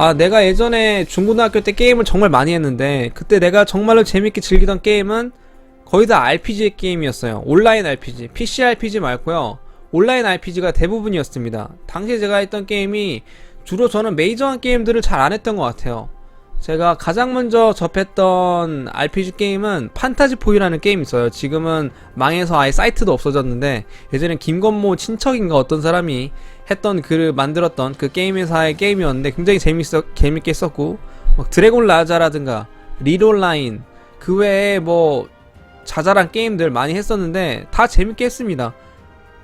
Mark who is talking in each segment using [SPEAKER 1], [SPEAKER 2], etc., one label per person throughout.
[SPEAKER 1] 아, 내가 예전에 중고등학교 때 게임을 정말 많이 했는데, 그때 내가 정말로 재밌게 즐기던 게임은 거의 다 RPG 게임이었어요. 온라인 RPG, PC RPG 말고요. 온라인 RPG가 대부분이었습니다. 당시에 제가 했던 게임이 주로 저는 메이저한 게임들을 잘 안 했던 것 같아요. 제가 가장 먼저 접했던 RPG 게임은 판타지 포유라는 게임이 있어요. 지금은 망해서 아예 사이트도 없어졌는데 예전엔 김건모 친척인가 어떤 사람이 했던 그 만들었던 그 게임 회사의 게임이었는데 굉장히 재밌어 재밌게 했었고 막 드래곤 라자라든가 리롤라인 그 외에 뭐 자잘한 게임들 많이 했었는데 다 재밌게 했습니다.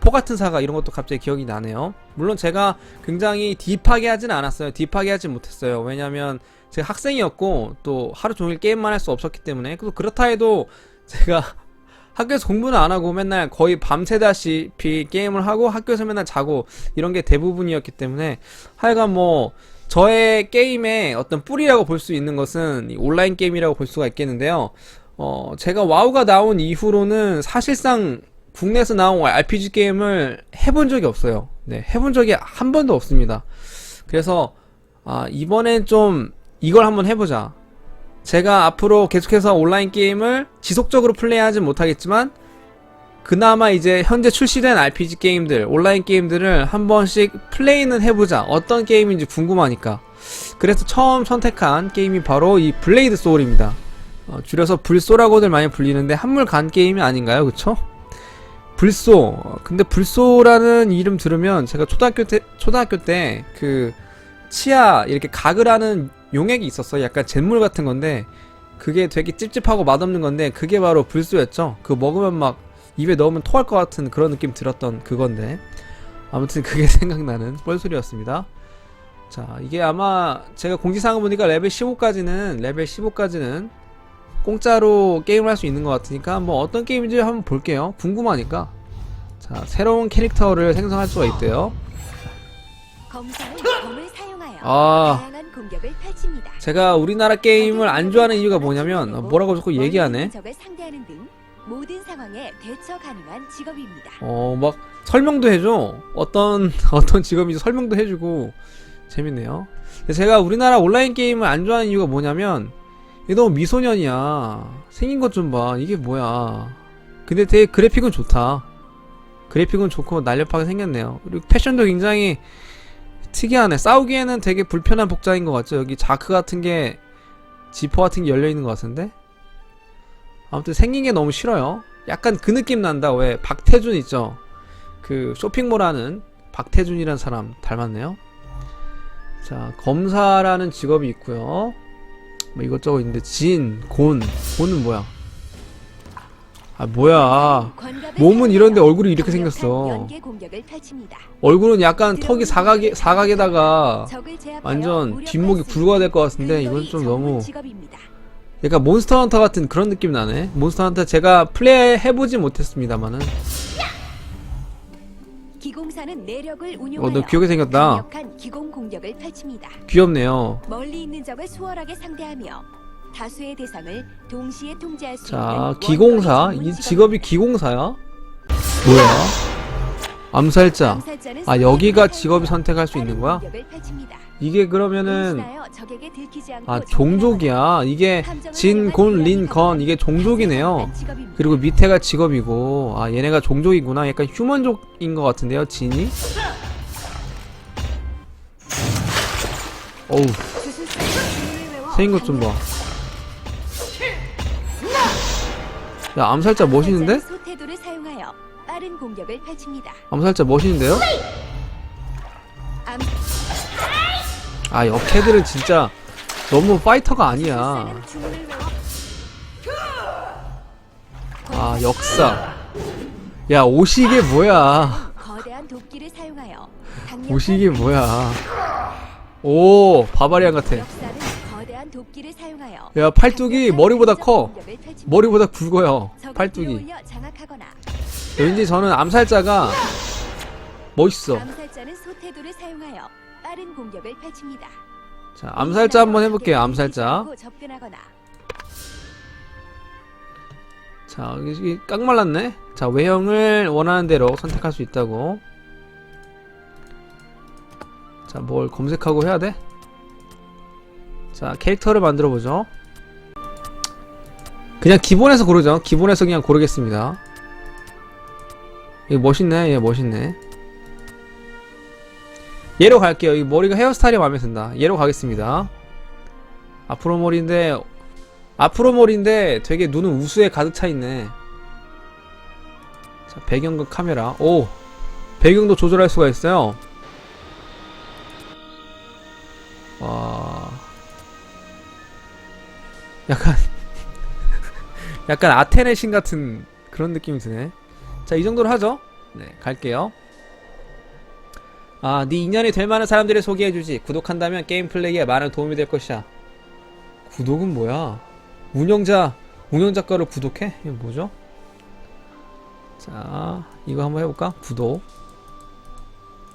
[SPEAKER 1] 포 같은 사가 이런 것도 갑자기 기억이 나네요. 물론 제가 굉장히 딥하게 하진 않았어요. 딥하게 하진 못했어요. 왜냐면 제가 학생이었고 또 하루 종일 게임만 할 수 없었기 때문에 또 그렇다 해도 제가 학교에서 공부는 안 하고 맨날 거의 밤새다시피 게임을 하고 학교에서 맨날 자고 이런 게 대부분이었기 때문에 하여간 뭐 저의 게임의 어떤 뿌리라고 볼 수 있는 것은 이 온라인 게임이라고 볼 수가 있겠는데요. 어, 제가 와우가 나온 이후로는 사실상 국내에서 나온 RPG 게임을 해본 적이 없어요. 네, 해본 적이 한 번도 없습니다. 그래서 아, 이번엔 좀 이걸 한번 해보자. 제가 앞으로 계속해서 온라인 게임을 지속적으로 플레이하진 못하겠지만 그나마 이제 현재 출시된 RPG 게임들, 온라인 게임들을 한 번씩 플레이는 해보자. 어떤 게임인지 궁금하니까. 그래서 처음 선택한 게임이 바로 이 블레이드 소울입니다. 어, 줄여서 불소라고들 많이 불리는데 한물 간 게임이 아닌가요? 그쵸? 불소. 어, 근데 불소라는 이름 들으면 제가 초등학교 때, 초등학교 때 그 치아 이렇게 각을 하는 용액이 있었어요. 약간 잿물 같은 건데 그게 되게 찝찝하고 맛없는 건데 그게 바로 불소였죠. 그거 먹으면 막 입에 넣으면 토할 것 같은 그런 느낌 들었던 그건데 아무튼 그게 생각나는 뻘소리였습니다. 자 이게 아마 제가 공지사항 보니까 레벨 15까지는 레벨 15까지는 공짜로 게임을 할 수 있는 것 같으니까 뭐 어떤 게임인지 한번 볼게요. 궁금하니까. 자 새로운 캐릭터를 생성할 수가 있대요. 아.
[SPEAKER 2] 공격을 펼칩니다.
[SPEAKER 1] 제가 우리나라 게임을 안 좋아하는 이유가 뭐냐면 어, 뭐라고 자꾸 얘기하네.
[SPEAKER 2] 적을 상대하는 등 모든 상황에 대처 가능한 직업입니다.
[SPEAKER 1] 어 막 설명도 해줘. 어떤 어떤 직업인지 설명도 해주고 재밌네요. 제가 우리나라 온라인 게임을 안 좋아하는 이유가 뭐냐면 이게 너무 미소년이야. 생긴 것 좀 봐. 이게 뭐야. 근데 되게 그래픽은 좋다. 그래픽은 좋고 날렵하게 생겼네요. 그리고 패션도 굉장히 특이하네. 싸우기에는 되게 불편한 복장인 것 같죠. 여기 자크 같은 게 지퍼 같은 게 열려 있는 것 같은데. 아무튼 생긴 게 너무 싫어요. 약간 그 느낌 난다. 왜 박태준 있죠. 그 쇼핑몰 하는 박태준이라는 사람 닮았네요. 자 검사라는 직업이 있고요. 뭐 이것저것 있는데 진, 곤, 곤은 뭐야? 아 뭐야? 몸은 이런데 얼굴이 이렇게 생겼어. 얼굴은 약간 턱이 사각에 사각에다가 완전 뒷목이
[SPEAKER 2] 수
[SPEAKER 1] 굵어야 될 것 같은데 이건 좀 너무. 약간 몬스터 헌터 같은 그런 느낌 나네. 몬스터 헌터 제가 플레이 해보지 못했습니다만은
[SPEAKER 2] 기공사는 내력을
[SPEAKER 1] 어
[SPEAKER 2] 운용하여
[SPEAKER 1] 너 귀엽게 생겼다. 귀엽네요.
[SPEAKER 2] 멀리 있는 적을 수월하게 상대하며 다수의 대상을 동시에 통제할 수
[SPEAKER 1] 자
[SPEAKER 2] 있는
[SPEAKER 1] 기공사
[SPEAKER 2] 원거리 전문
[SPEAKER 1] 이 직업이 기공사야? 뭐야? 암살자.
[SPEAKER 2] 암살자는
[SPEAKER 1] 아 여기가 직업이 선택할 수 있는 거야?
[SPEAKER 2] 공격을 펼칩니다.
[SPEAKER 1] 이게 그러면은
[SPEAKER 2] 은신하여 적에게 들키지 않고
[SPEAKER 1] 아 종족이야. 이게 진, 곤, 린, 건 이게 종족이네요.
[SPEAKER 2] 직업입니다.
[SPEAKER 1] 그리고 밑에가 직업이고 아 얘네가 종족이구나. 약간 휴먼족인 것 같은데요. 진이? 어우
[SPEAKER 2] 주술사의 외워
[SPEAKER 1] 생긴 것 좀 봐. 야 암살자 멋있는데?
[SPEAKER 2] 암살자는 소태도를 사용하여 빠른 공격을 펼칩니다.
[SPEAKER 1] 암살자 멋있는데요?
[SPEAKER 2] 암
[SPEAKER 1] 아 역캐들은 진짜 너무 파이터가 아니야. 아 역사. 야 오시게 뭐야?
[SPEAKER 2] 거대한 도끼를 사용하여 강력한
[SPEAKER 1] 오시게 뭐야? 오 바바리안 같아. 야 팔뚝이 머리보다 커. 머리보다 굵어요. 팔뚝이. 왠지 저는 암살자가 멋있어.
[SPEAKER 2] 자
[SPEAKER 1] 암살자 한번 해볼게요. 암살자. 자 이게 깡 말랐네. 자 외형을 원하는 대로 선택할 수 있다고. 자 뭘 검색하고 해야 돼? 자 캐릭터를 만들어 보죠. 그냥 기본에서 고르죠. 기본에서 그냥 고르겠습니다. 이거 멋있네. 얘 멋있네. 얘로 갈게요. 이 머리가 헤어스타일이 마음에 든다. 얘로 가겠습니다. 앞으로 머리인데 앞으로 머리인데 되게 눈은 우수에 가득 차 있네. 자 배경과 카메라. 오 배경도 조절할 수가 있어요. 와 약간 약간 아테네 신 같은 그런 느낌이 드네 자 이 정도로 하죠 네 갈게요 아, 네 인연이 될 만한 사람들을 소개해주지. 구독한다면 게임 플레이에 많은 도움이 될 것이야. 구독은 뭐야? 운영자, 운영작가를 구독해? 이게 뭐죠? 자, 이거 한번 해볼까? 구독.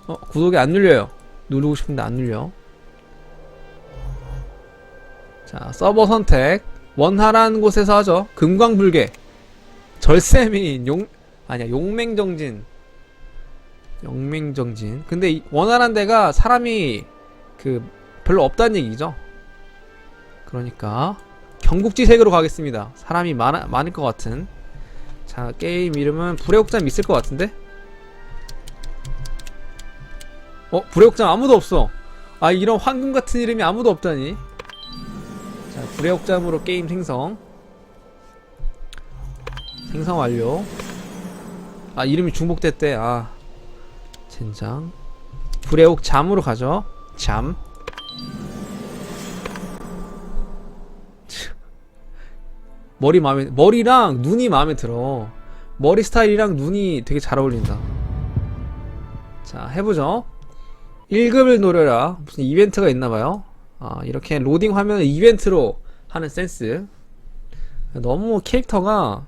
[SPEAKER 1] 어, 구독이 안 눌려요. 누르고 싶은데 안 눌려. 자, 서버 선택. 원활한 곳에서 하죠. 금광불개. 절세민, 용, 아니야, 용맹정진. 영맹정진. 근데 이 원활한 데가 사람이 그 별로 없다는 얘기죠. 그러니까 경국지색으로 가겠습니다. 사람이 많아, 많을 것 같은. 자 게임 이름은 불의 옥잠 있을 것 같은데? 어 불의 옥잠 아무도 없어. 아 이런 황금 같은 이름이 아무도 없다니. 자 불의 옥잠으로 게임 생성. 생성 완료. 아 이름이 중복됐대. 아. 젠장 불의 옥 잠으로 가죠 잠 머리 마음에 머리랑 눈이 마음에 들어 머리 스타일이랑 눈이 되게 잘 어울린다 자 해보죠 1급을 노려라 무슨 이벤트가 있나봐요 아 이렇게 로딩 화면을 이벤트로 하는 센스 너무 캐릭터가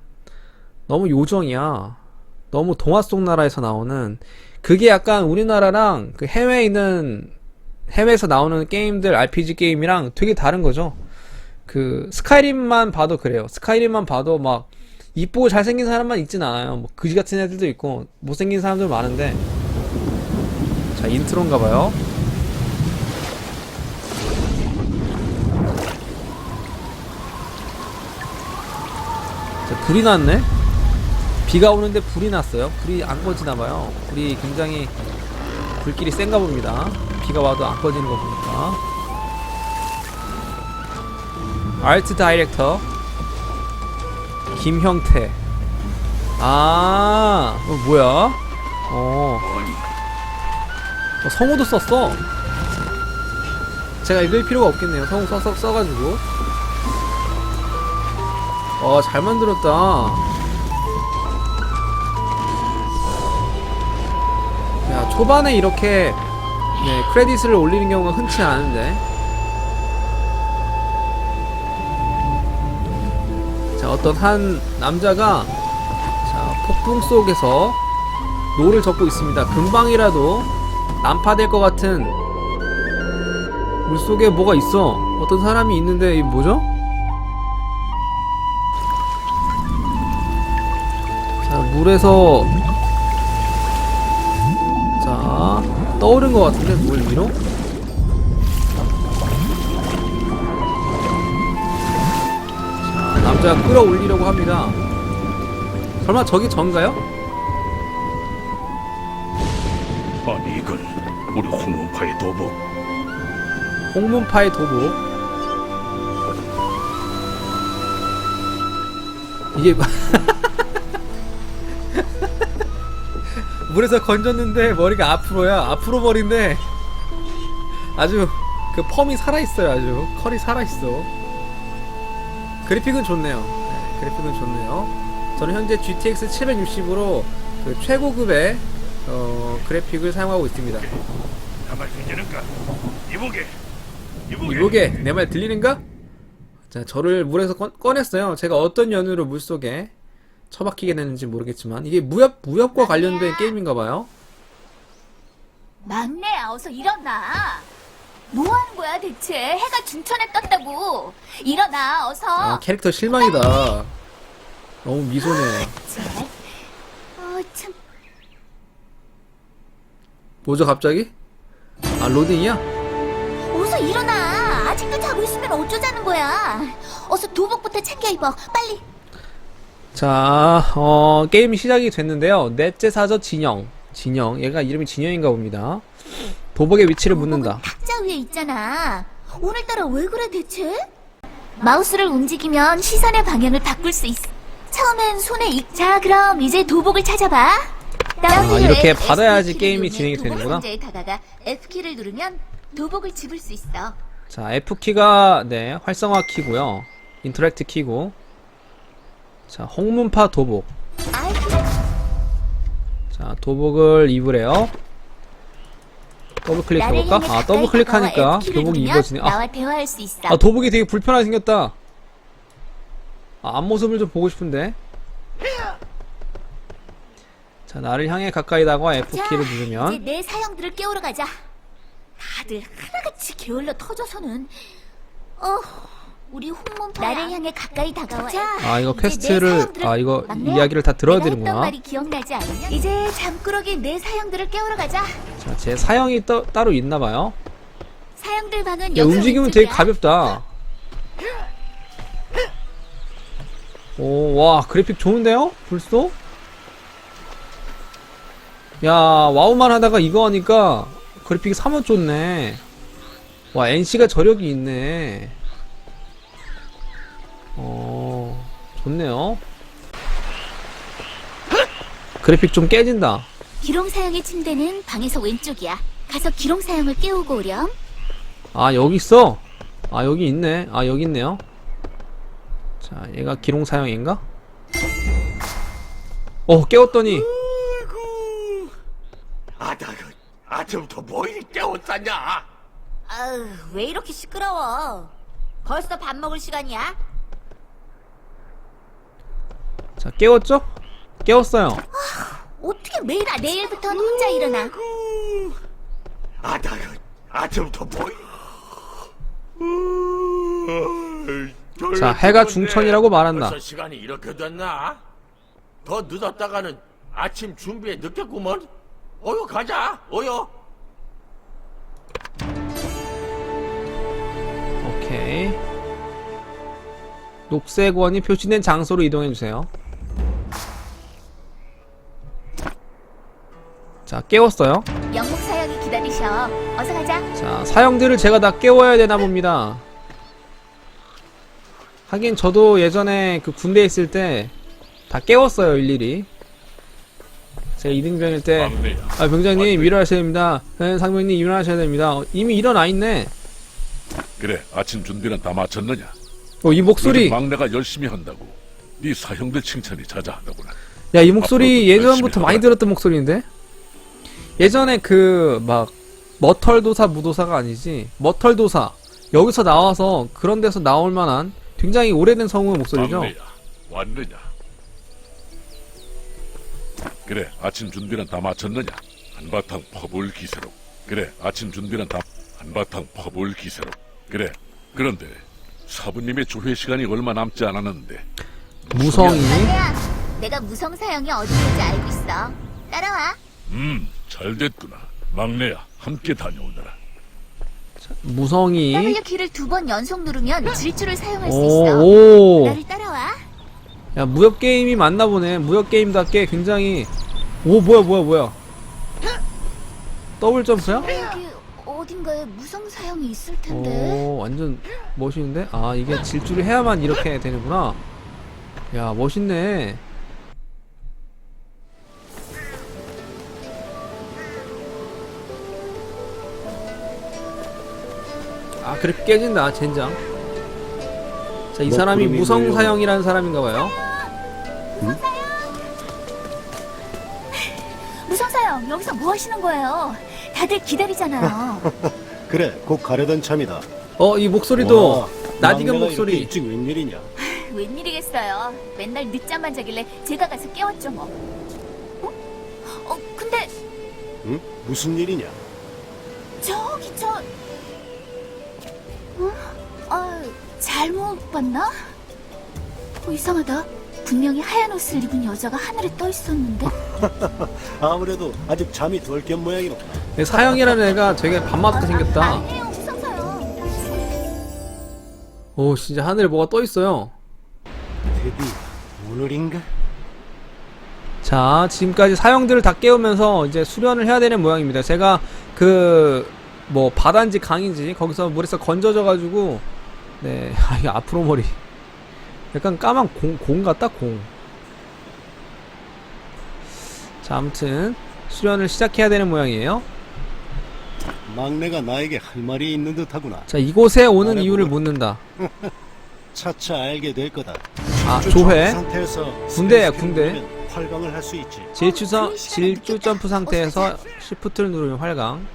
[SPEAKER 1] 너무 요정이야 너무 동화 속 나라에서 나오는 그게 약간 우리나라랑 그 해외에 있는 해외에서 나오는 게임들 RPG 게임이랑 되게 다른 거죠. 그 스카이림만 봐도 그래요. 스카이림만 봐도 막 이쁘고 잘생긴 사람만 있진 않아요. 뭐 그지 같은 애들도 있고 못생긴 사람들 많은데 자 인트로인가 봐요. 불이 났네. 비가 오는데 불이 났어요. 불이 안 꺼지나 봐요. 불이 굉장히 불길이 센가 봅니다. 비가 와도 안 꺼지는 거 보니까. 아트 다이렉터 김형태. 아, 어, 뭐야? 어. 어, 성우도 썼어. 제가 읽을 필요가 없겠네요. 성우 써, 써, 써가지고. 어, 잘 만들었다. 야 초반에 이렇게 네, 크레딧을 올리는 경우가 흔치 않은데 자 어떤 한 남자가 자 폭풍 속에서 노를 젓고 있습니다 금방이라도 난파될 것 같은 물속에 뭐가 있어 어떤 사람이 있는데 이 뭐죠? 물에서 자 떠오른 것 같은데 물 위로? 자 남자가 끌어올리려고 합니다 설마 저기 전가요?
[SPEAKER 3] 아니 이건 우리 홍문파의 도복
[SPEAKER 1] 홍문파의 도구 이게 물에서 건졌는데 머리가 앞으로야. 앞으로 머리인데 아주 그 펌이 살아있어요 아주. 컬이 살아있어. 그래픽은 좋네요. 네, 그래픽은 좋네요. 저는 현재 GTX 760으로 그 최고급의 어, 그래픽을 사용하고 있습니다.
[SPEAKER 3] 가만 들리는가? 이보게. 이보게.
[SPEAKER 1] 이보게. 내 말 들리는가? 자 저를 물에서 꺼, 꺼냈어요. 제가 어떤 연유로 물속에 처박히게 됐는지 모르겠지만 이게 무협 무협과 관련된 게임인가 봐요?
[SPEAKER 4] 막내야 어서 일어나. 뭐 하는 거야 대체? 해가 중천에 떴다고. 일어나 어서.
[SPEAKER 1] 아 캐릭터 실망이다. 너무 미소네.
[SPEAKER 4] 어 참.
[SPEAKER 1] 뭐죠 갑자기? 아 로딩이야?
[SPEAKER 4] 어서 일어나. 아직 일찍도 자고 있으면 어쩌자는 거야? 어서 도복부터 챙겨 입어. 빨리.
[SPEAKER 1] 자, 어, 게임이 시작이 됐는데요. 넷째 사저 진영. 진영. 얘가 이름이 진영인가 봅니다. 도복의 위치를 묻는다.
[SPEAKER 4] 탁자 위에 있잖아. 오늘따라 왜 그래 대체? 마우스를 움직이면 시선의 방향을 바꿀 수 있어. 처음엔 손에 익. 자, 그럼 이제 도복을 찾아봐.
[SPEAKER 1] 아, 이렇게 받아야지 게임이 진행이 되는구나.
[SPEAKER 4] 다가가 F 키를 누르면 도복을 집을 수 있어.
[SPEAKER 1] 자, F키가, 네, 활성화 키고요. 인터랙트 키고. 자, 홍문파 도복. 자, 도복을 입으래요. 더블 클릭해볼까? 아, 더블 클릭하니까
[SPEAKER 4] 누르면
[SPEAKER 1] 입어지네. 아. 아, 도복이 되게 불편하게 생겼다. 아, 앞모습을 좀 보고 싶은데. 자, 나를 향해 가까이 다가와 F키를
[SPEAKER 4] 이제
[SPEAKER 1] 누르면.
[SPEAKER 4] 내 사형들을 깨우러 가자. 다들 하나같이 게을러 터져서는 어 우리 홍문파 나를 향해 가까이 다가와.
[SPEAKER 1] 아, 이거 퀘스트를, 아, 이거
[SPEAKER 4] 막내야,
[SPEAKER 1] 이야기를 다 들어야
[SPEAKER 4] 내가 했던
[SPEAKER 1] 되는구나.
[SPEAKER 4] 말이 기억나지 않냐? 이제 잠꾸러기 내 사형들을 깨우러 가자.
[SPEAKER 1] 자, 제 사형이 떠, 따로 있나 봐요.
[SPEAKER 4] 사형들 방은
[SPEAKER 1] 야,
[SPEAKER 4] 여기
[SPEAKER 1] 움직임은 되게
[SPEAKER 4] 왼쪽이야.
[SPEAKER 1] 가볍다. 오, 와, 그래픽 좋은데요? 벌써? 야, 와우만 하다가 이거 하니까 그래픽이 사뭇 좋네. 와, NC가 저력이 있네. 어, 좋네요. 그래픽 좀 깨진다.
[SPEAKER 4] 기롱 사형의 침대는 방에서 왼쪽이야. 가서 기롱 사형을 깨우고 오렴.
[SPEAKER 1] 아 여기 있어 아 여기 있네 아 여기 있네요 자 얘가 기롱 사형인가 어 깨웠더니.
[SPEAKER 3] 아다가 아침부터 뭐 이리 깨웠다냐?
[SPEAKER 4] 아우 왜 이렇게 시끄러워? 벌써 밥 먹을 시간이야?
[SPEAKER 1] 자 깨웠죠 깨웠어요
[SPEAKER 4] 어떻게 매일 아 내일부터는 혼자 일어나?
[SPEAKER 3] 아이고. 아다가 아침부터 뭐 이리 어이,
[SPEAKER 1] 자, 해가. 중천이라고 말한다.
[SPEAKER 3] 벌써 시간이 이렇게 됐나? 더 늦었다가는 아침 준비에 늦겠구먼. 어여 가자. 어여.
[SPEAKER 1] 오케이 녹색 원이 표시된 장소로 이동해 주세요 자 깨웠어요
[SPEAKER 4] 영국 사형이 기다리셔. 어서 가자.
[SPEAKER 1] 자 사형들을 제가 다 깨워야 되나 봅니다 하긴 저도 예전에 그 군대에 있을 때 다 깨웠어요 일일이 제가 이등병일 때
[SPEAKER 3] 막내야.
[SPEAKER 1] 아, 병장님 일어나셔야 됩니다. 네, 상병님 일어나셔야 됩니다. 어, 이미 일어나 있네.
[SPEAKER 5] 그래 아침 준비는 다 마쳤느냐?
[SPEAKER 1] 어, 이 목소리.
[SPEAKER 5] 요즘 막내가 열심히 한다고 네 사형들 칭찬이 자자하다구나
[SPEAKER 1] 야, 이 목소리
[SPEAKER 5] 앞으로도
[SPEAKER 1] 예전부터 많이
[SPEAKER 5] 하라.
[SPEAKER 1] 들었던 목소리인데. 예전에 그 막 머털도사 무도사가 아니지. 머털도사. 여기서 나와서 그런 데서 나올 만한 굉장히 오래된 성우의 목소리죠.
[SPEAKER 5] 막내야 왔느냐? 그래 아침 준비는 다 마쳤느냐? 한바탕 퍼볼 기세로 그래 아침 준비는 다 한바탕 퍼볼 기세로 그래 그런데 사부님의 조회 시간이 얼마 남지 않았는데
[SPEAKER 1] 무성이.
[SPEAKER 4] 내가 무성 사형이 어디 있는지 알고 있어. 따라와.
[SPEAKER 5] 음 잘 됐구나 막내야 함께 다녀오너라
[SPEAKER 1] 무성이.
[SPEAKER 4] W 키를 두 번 연속 누르면 질주를 사용할 수 있어.
[SPEAKER 1] 오, 오.
[SPEAKER 4] 나를 따라와.
[SPEAKER 1] 야, 무협 게임이 맞나 보네. 무협 게임답게 굉장히. 오, 뭐야, 뭐야, 뭐야. 더블 점프야?
[SPEAKER 4] 여기 어딘가에 무성 사형이 있을 텐데.
[SPEAKER 1] 오, 완전 멋있는데? 아, 이게 질주를 해야만 이렇게 되는구나. 야, 멋있네. 아, 그래 깨진다, 젠장. 자, 이 사람이 무성사형이라는 사람인가봐요.
[SPEAKER 4] 무성 사형 여기서 뭐 하시는 거예요? 다들 기다리잖아요.
[SPEAKER 6] 그래, 곧 가려던 참이다.
[SPEAKER 1] 어, 이 목소리도
[SPEAKER 6] 와,
[SPEAKER 1] 낯익은
[SPEAKER 6] 막내가
[SPEAKER 1] 목소리.
[SPEAKER 6] 이렇게 일찍 웬일이냐?
[SPEAKER 4] 웬일이겠어요. 맨날 늦잠만 자길래 제가 가서 깨웠죠 뭐. 어? 어 근데
[SPEAKER 6] 응? 무슨 일이냐?
[SPEAKER 4] 저기 저. 어? 아 잘못 봤나? 어, 이상하다. 분명히 하얀 옷을 입은 여자가 하늘에 떠 있었는데.
[SPEAKER 6] 아무래도 아직 잠이 덜 깬 모양이로구나.
[SPEAKER 1] 사형이라는 애가 되게 밥맛도 생겼다.
[SPEAKER 4] 아니에요 무성사요.
[SPEAKER 1] 오 진짜 하늘에 뭐가 떠 있어요.
[SPEAKER 6] 드디 오늘인가?
[SPEAKER 1] 자, 지금까지 사형들을 다 깨우면서 이제 수련을 해야 되는 모양입니다. 제가 그, 뭐, 바다인지 강인지 거기서 물에서 건져져 가지고, 네, 아, 이게 앞으로 머리. 약간 까만 공, 공 같다, 공. 자, 아무튼, 수련을 시작해야 되는 모양이에요.
[SPEAKER 6] 막내가 나에게 할 말이 있는 듯하구나.
[SPEAKER 1] 자, 이곳에 오는
[SPEAKER 6] 말해보거라.
[SPEAKER 1] 이유를 묻는다.
[SPEAKER 6] 차차 알게 될 거다.
[SPEAKER 1] 아,
[SPEAKER 6] 주
[SPEAKER 1] 조회.
[SPEAKER 6] 상태에서
[SPEAKER 1] 군대야, 군대.
[SPEAKER 6] 활강을 할 수 있지.
[SPEAKER 1] 질주성, 질주 점프 상태에서 시프트를 누르면 활강.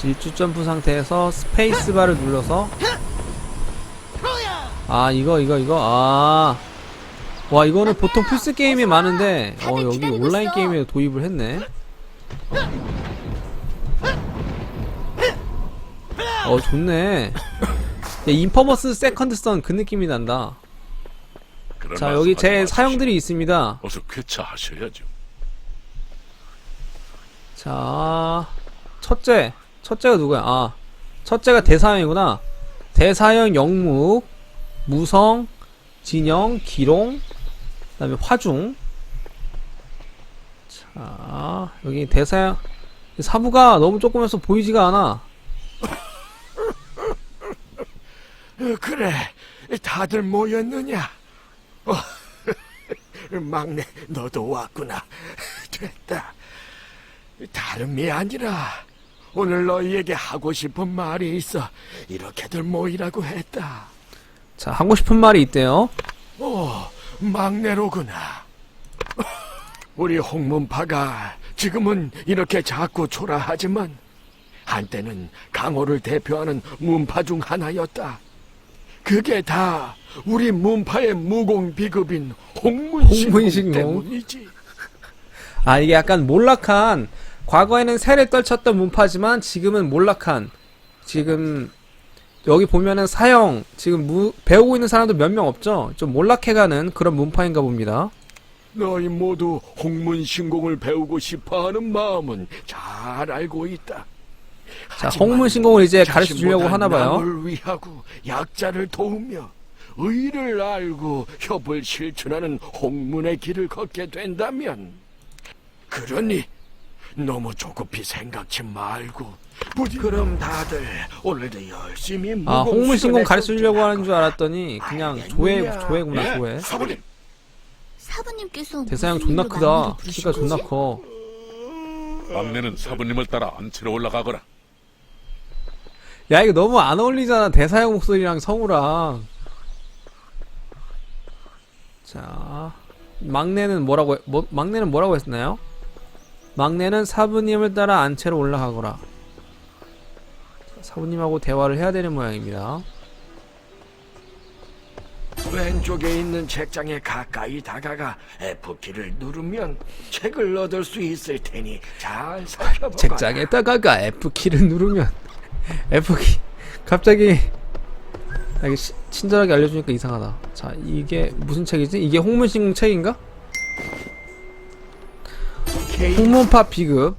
[SPEAKER 1] 질주 점프 상태에서 스페이스바를 눌러서 아 이거 이거 이거 아. 와 이거는 보통 플스 게임에 많은데 어 여기 온라인 게임에 도입을 했네. 어 좋네. 야, 인퍼머스 세컨드 선그 느낌이 난다. 자 여기 제. 사형들이 있습니다.
[SPEAKER 5] 어서 쾌차하셔야죠.
[SPEAKER 1] 자 첫째 첫째가 누구야? 아 첫째가 대사형이구나. 대사형 영묵 무성 진영 기롱 그 다음에 화중. 자 여기 대사형 사부가 너무 조그매서 보이지가 않아.
[SPEAKER 3] 그래, 다들 모였느냐? 어, 막내, 너도 왔구나. 됐다. 다름이 아니라 오늘 너희에게 하고 싶은 말이 있어 이렇게들 모이라고 했다.
[SPEAKER 1] 자 하고 싶은 말이 있대요.
[SPEAKER 3] 오, 막내로구나. 우리 홍문파가 지금은 이렇게 작고 초라하지만 한때는 강호를 대표하는 문파 중 하나였다. 그게 다 우리 문파의 무공 비급인 홍문신공. 때문이지.
[SPEAKER 1] 아 이게 약간 몰락한 과거에는 세를 떨쳤던 문파지만 지금은 몰락한 지금 여기 보면은 사형 지금 무, 배우고 있는 사람도 몇 명 없죠? 좀 몰락해가는 그런 문파인가 봅니다.
[SPEAKER 3] 너희 모두 홍문신공을 배우고 싶어하는 마음은 잘 알고 있다.
[SPEAKER 1] 자 홍문신공을 이제 가르쳐 주려고 하나 봐요.
[SPEAKER 3] 위하고 약자를 도우며 의를 알고 협을 실천하는 홍문의 길을 걷게 된다면 그러니 너무 조급히 생각지 말고 부디 그럼 다들 오늘도 열심히
[SPEAKER 1] 아
[SPEAKER 3] 무공
[SPEAKER 1] 홍문신공 주려고 하는 줄. 알았더니 그냥? 조회 조회구나
[SPEAKER 5] 예,
[SPEAKER 1] 조회
[SPEAKER 5] 사부님.
[SPEAKER 4] 사부님께서
[SPEAKER 1] 대사형
[SPEAKER 4] 무슨
[SPEAKER 1] 존나 크다 키가 존나? 커
[SPEAKER 5] 막내는 사부님을 따라 안치러 올라가거라.
[SPEAKER 1] 야 이거 너무 안 어울리잖아 대사형 목소리랑 성우랑 자 막내는 뭐라고 해- 뭐, 막내는 뭐라고 했나요? 막내는 사부님을 따라 안채로 올라가거라 자, 사부님하고 대화를 해야 되는 모양입니다
[SPEAKER 3] 왼쪽에 있는 책장에 가까이 다가가 F키를 누르면 책을 얻을 수 있을 테니 잘 살펴봐.
[SPEAKER 1] 책장에 다가가 F키를 누르면 F키 갑자기 아, 이게 시- 친절하게 알려주니까 이상하다 자 이게 무슨 책이지? 이게 홍문신공 책인가? 홍문파 비급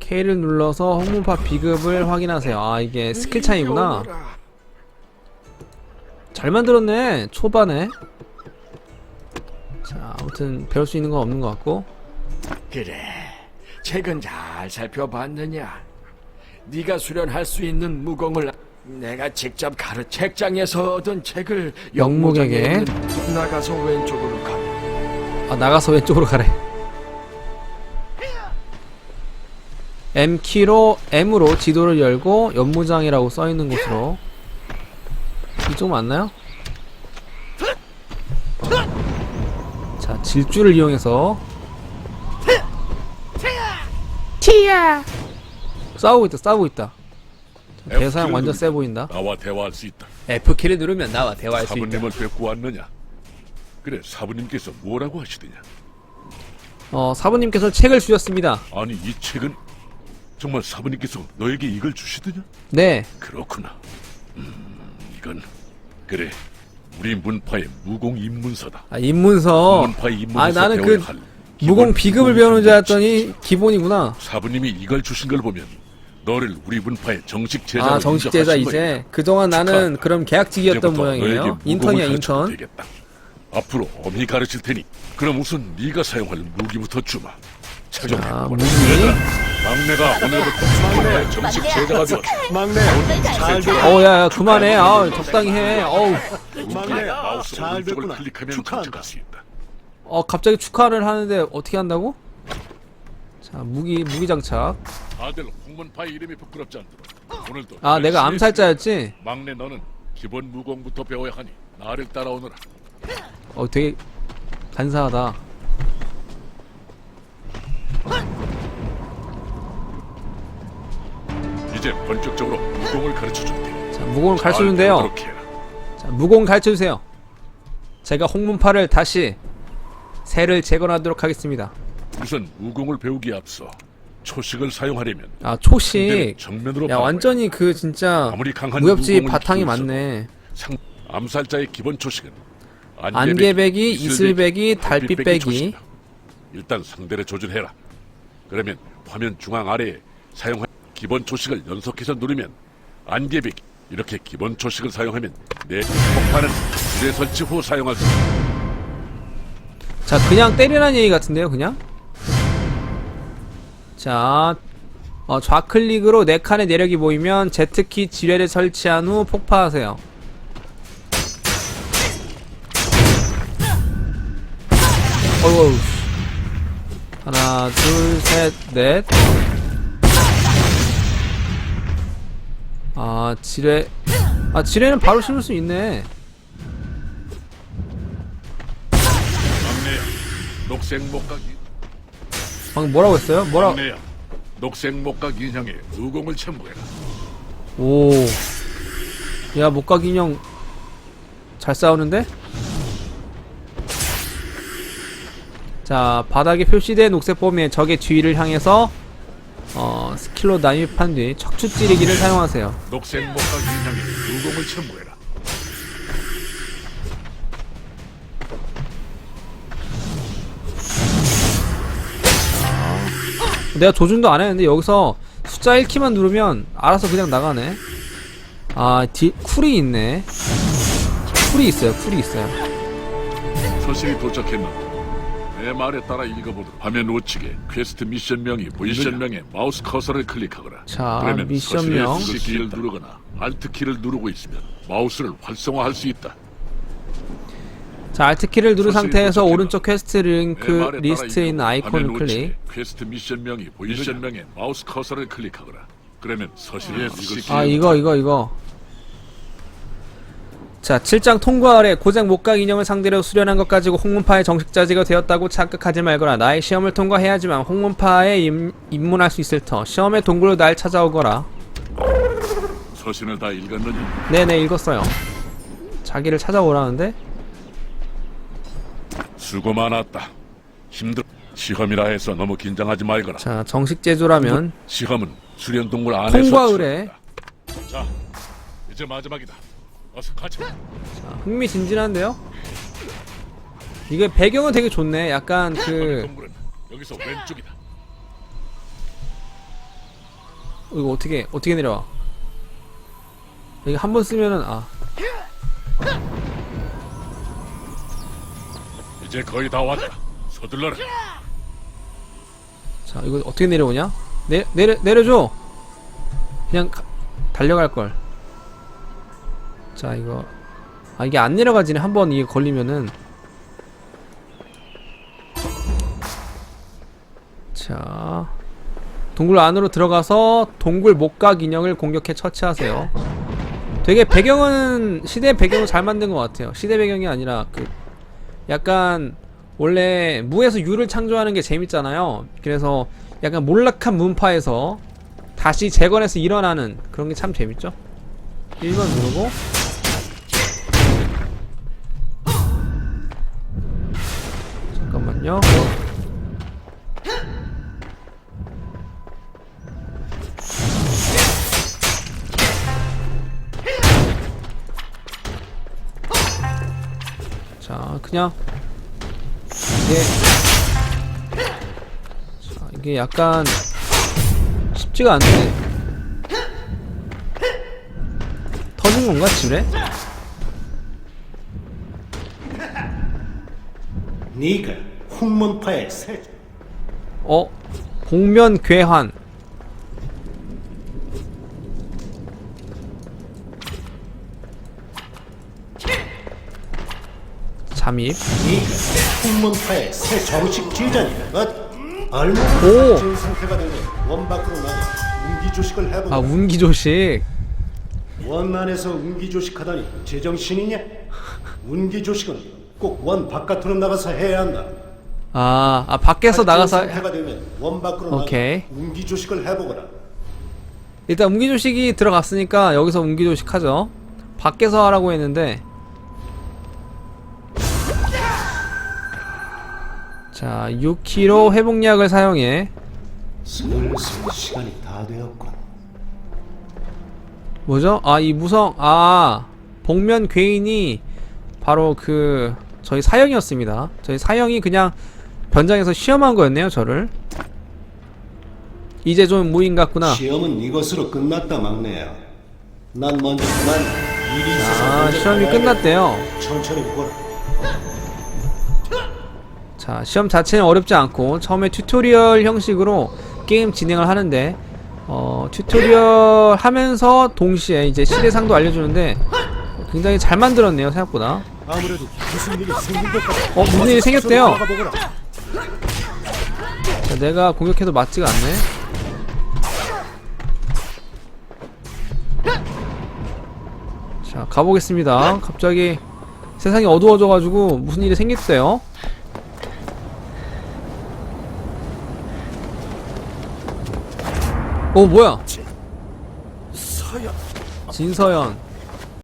[SPEAKER 1] K를 눌러서 홍문파 비급을 확인하세요 아 이게 스킬 차이구나 잘 만들었네 초반에 자 아무튼 배울 수 있는 건 없는 것 같고
[SPEAKER 3] 그래, 책은 잘 살펴봤느냐? 네가 수련할 수 있는 무공을 내가 직접 가르 책장에서 얻은 책을
[SPEAKER 1] 영목에게.
[SPEAKER 3] 나가서 왼쪽으로 가.
[SPEAKER 1] 아 나가서 왼쪽으로 가래 M키로 M으로 지도를 열고 연무장이라고 써있는 곳으로 이쪽 맞나요? 자 질주를 이용해서 티야 싸우고 있다 싸우고 있다 대사양 완전 세 보인다
[SPEAKER 5] 나와 대화할 수 있다.
[SPEAKER 1] F키를 누르면 나와 대화할 수 있다
[SPEAKER 5] 사부님을 뵙고 왔느냐? 그래 사부님께서 뭐라고 하시더냐?
[SPEAKER 1] 어 사부님께서 책을 주셨습니다
[SPEAKER 5] 아니 이 책은 정말 사부님께서 너에게 이걸 주시더냐?
[SPEAKER 1] 네
[SPEAKER 5] 그렇구나. 음, 이건 그래 우리 문파의 무공 입문서다.
[SPEAKER 1] 아, 입문서.
[SPEAKER 5] 문파의 입문에서
[SPEAKER 1] 아, 나는
[SPEAKER 5] 배워야
[SPEAKER 1] 그
[SPEAKER 5] 할
[SPEAKER 1] 무공
[SPEAKER 5] 기본
[SPEAKER 1] 비급을
[SPEAKER 5] 무공
[SPEAKER 1] 배우는 줄. 알았더니 기본이구나.
[SPEAKER 5] 사부님이 이걸 주신 걸 보면 너를 우리 문파의 정식 제자로
[SPEAKER 1] 아 정식 제자
[SPEAKER 5] 인정하신 거야.
[SPEAKER 1] 이제 그동안 나는
[SPEAKER 5] 축하한다.
[SPEAKER 1] 그럼 계약직이었던
[SPEAKER 5] 이제부터
[SPEAKER 1] 모양이에요. 인턴이야
[SPEAKER 5] 가르쳐도
[SPEAKER 1] 인턴.
[SPEAKER 5] 되겠다. 앞으로 엄히 가르칠 테니 그럼 우선 네가 사용할 무기부터 주마.
[SPEAKER 1] 자. 무기.
[SPEAKER 5] 얘들아, 막내가 오늘부터 문파의 정식 제자가 되었다.
[SPEAKER 6] 막내 잘 됐.
[SPEAKER 1] 어우 야, 야 그만해. 아 적당히 해. 어우.
[SPEAKER 6] 막내
[SPEAKER 5] 마우스
[SPEAKER 6] 잘
[SPEAKER 5] 오른쪽을
[SPEAKER 6] 됐구나.
[SPEAKER 5] 클릭하면
[SPEAKER 6] 축하한다.
[SPEAKER 5] 장착할 수 있다.
[SPEAKER 1] 어 갑자기 축하를 하는데 어떻게 한다고? 자 무기 무기 장착.
[SPEAKER 5] 다들 홍문파의 이름이 부끄럽지 않도록 오늘도
[SPEAKER 1] 아 내가
[SPEAKER 5] 열심히
[SPEAKER 1] 암살자였지.
[SPEAKER 5] 막내 너는 기본 무공부터 배워야 하니 나를 따라오너라.
[SPEAKER 1] 어 되게 간사하다.
[SPEAKER 5] 이제 본격적으로 무공을 가르쳐 줄 테니
[SPEAKER 1] 자 무공을
[SPEAKER 5] 잘
[SPEAKER 1] 가르쳐 준대요. 자 무공 가르쳐 주세요. 제가 홍문파를 다시 새를 재건하도록 하겠습니다.
[SPEAKER 5] 우선 무공을 배우기에 앞서 초식을 사용하려면
[SPEAKER 1] 아
[SPEAKER 5] 상대를
[SPEAKER 1] 초식.
[SPEAKER 5] 정면으로
[SPEAKER 1] 야
[SPEAKER 5] 바라봐야
[SPEAKER 1] 완전히 그 진짜
[SPEAKER 5] 아무리 강한
[SPEAKER 1] 무협지
[SPEAKER 5] 무공을
[SPEAKER 1] 바탕이
[SPEAKER 5] 키우고
[SPEAKER 1] 많네.
[SPEAKER 5] 상, 암살자의 기본 초식은
[SPEAKER 1] 안개배기, 이슬배기, 달빛배기.
[SPEAKER 5] 초식이다. 일단 상대를 조준해라. 그러면 화면 중앙 아래에 사용할 기본 초식을 연속해서 누르면 안개배기 이렇게 기본 초식을 사용하면 내 폭파는 지뢰 설치 후 사용할 수 있다.
[SPEAKER 1] 자 그냥 때리라는 얘기 같은데요 그냥? 자 어, 좌클릭으로 네 칸의 내력이 보이면 Z키 지뢰를 설치한 후 폭파하세요. 어우 하나 둘 셋 넷 아 지뢰 아 지뢰는 바로 심을 수 있네
[SPEAKER 5] 막내야, 녹색 목각
[SPEAKER 1] 방금 뭐라고 했어요? 뭐라
[SPEAKER 5] 막내야, 녹색 목각 인형에 무공을 첨부해라.
[SPEAKER 1] 오. 야, 목각 인형 잘 싸우는데? 자, 바닥에 표시된 녹색 범위의 적의 뒤를 향해서 어, 스킬로 난입한 뒤 척추 찌르기를 사용하세요.
[SPEAKER 5] 녹색 목각 인형에 무공을 첨부해라.
[SPEAKER 1] 내가 조준도 안 했는데 여기서 숫자 1키만 누르면 알아서 그냥 나가네. 아, 디, 쿨이 있네. 쿨이 있어요. 쿨이 있어요.
[SPEAKER 5] 서신이 도착했는데 내 말에 따라 읽어보도록. 화면 우측에 퀘스트 미션명이 미션명에 마우스 커서를 클릭하거라.
[SPEAKER 1] 자,
[SPEAKER 5] 그러면
[SPEAKER 1] 미션명.
[SPEAKER 5] 키를 누르거나 알트 키를 누르고 있으면 마우스를 활성화할 수 있다.
[SPEAKER 1] 자, 알트 키를 누른 상태에서? 오른쪽 퀘스트
[SPEAKER 5] 내
[SPEAKER 1] 링크 리스트에 있는 아이콘을 클릭.
[SPEAKER 5] 퀘스트 미션명이 미션명에 마우스 커서를 클릭하거라. 그러면 서신의 키를
[SPEAKER 1] 아 이거 이거 이거 자 7장 통과 아래 고작 목각 인형을 상대로 수련한 것 가지고 홍문파의 정식자지가 되었다고 착각하지 말거라. 나의 시험을 통과해야지만 홍문파에 입, 입문할 수 있을 터. 시험의 동굴로 날 찾아오거라.
[SPEAKER 5] 서신을 다 읽었느니?
[SPEAKER 1] 네네 읽었어요. 자기를 찾아오라는데?
[SPEAKER 5] 수고 많았다. 힘들 시험이라 해서 너무 긴장하지 말거라.
[SPEAKER 1] 자 정식 제조라면
[SPEAKER 5] 시험은 수련 동굴 안에서
[SPEAKER 1] 통과 의뢰.
[SPEAKER 5] 치른다. 자, 이제 마지막이다. 어서 가자.
[SPEAKER 1] 자, 흥미진진한데요 이게 배경은 되게 좋네 약간 그
[SPEAKER 5] 동굴은 여기서 왼쪽이다.
[SPEAKER 1] 어, 이거 어떻게 어떻게 내려와 이게 한번 쓰면은 아
[SPEAKER 5] 이제 거의 다 왔다. 서둘러라.
[SPEAKER 1] 자 이거 어떻게 내려오냐? 내 내려 내려줘. 그냥 가- 달려갈 걸. 자 이거 아 이게 안 내려가지네 한 번 이게 걸리면은. 자 동굴 안으로 들어가서 동굴 목각 인형을 공격해 처치하세요. 되게 배경은 시대 배경을 잘 만든 것 같아요. 시대 배경이 아니라 그 약간 원래 무에서 유를 창조하는 게 재밌잖아요. 그래서 약간 몰락한 문파에서 다시 재건해서 일어나는 그런 게 참 재밌죠. 1번 누르고 그냥 이게 이게 약간 쉽지가 않네. 터진 건가 지뢰?
[SPEAKER 6] 네가 홍문파의 새
[SPEAKER 1] 어? 복면 괴환. 잠입.
[SPEAKER 6] 네가 홍문파의 새 정식 지휘자니까 얼마나
[SPEAKER 1] 오!
[SPEAKER 6] 낮은 상태가 되면 원 밖으로 나가 운기조식을 해보고
[SPEAKER 1] 아 운기조식.
[SPEAKER 6] 원 안에서 운기조식하다니 제정신이냐? 운기조식은 꼭 원 바깥으로 나가서 해야 한다
[SPEAKER 1] 아, 아 밖에서 나가서
[SPEAKER 6] 상태가 되면 원 밖으로
[SPEAKER 1] 오케이.
[SPEAKER 6] 나가 운기조식을 해보거라
[SPEAKER 1] 일단 운기조식이 들어갔으니까 여기서 운기조식 하죠. 밖에서 하라고 했는데 자 6kg 회복약을 사용해
[SPEAKER 6] 슬슬 시간이 다 되었군
[SPEAKER 1] 뭐죠? 아 이 무성 아 복면 괴인이 바로 그 저희 사형이었습니다. 저희 사형이 그냥 변장해서 시험한 거였네요 저를. 이제 좀 무인 같구나.
[SPEAKER 6] 시험은 이것으로 끝났다 막내야 난 먼저 난 일이 있어서
[SPEAKER 1] 아 시험이. 끝났대요.
[SPEAKER 6] 천천히 보라
[SPEAKER 1] 자, 시험 자체는 어렵지 않고 처음에 튜토리얼 형식으로 게임 진행을 하는데 어, 튜토리얼 하면서 동시에 이제 시대상도 알려주는데 굉장히 잘 만들었네요 생각보다.
[SPEAKER 6] 아무래도 무슨 일이 생긴 것 같아
[SPEAKER 1] 어, 무슨 일이 생겼대요. 자, 내가 공격해도 맞지가 않네. 자, 가보겠습니다. 갑자기 세상이 어두워져가지고 무슨 일이 생겼대요. 어, 뭐야?
[SPEAKER 3] 서연
[SPEAKER 1] 진서연.